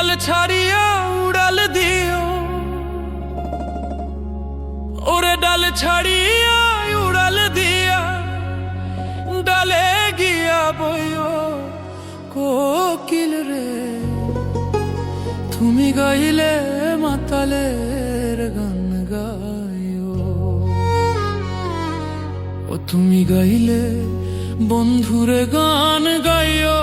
উড়াল ছাড়িয়া উড়াল দিও। ওরে ডাল ছাড়িয়া উড়াল দিয়া, ডালে গিয়া বইও, কোকিল রে। তুমি গাইলে মাতালে গান গাইও। ও তুমি গাইলে বন্ধুরে গান গাইও।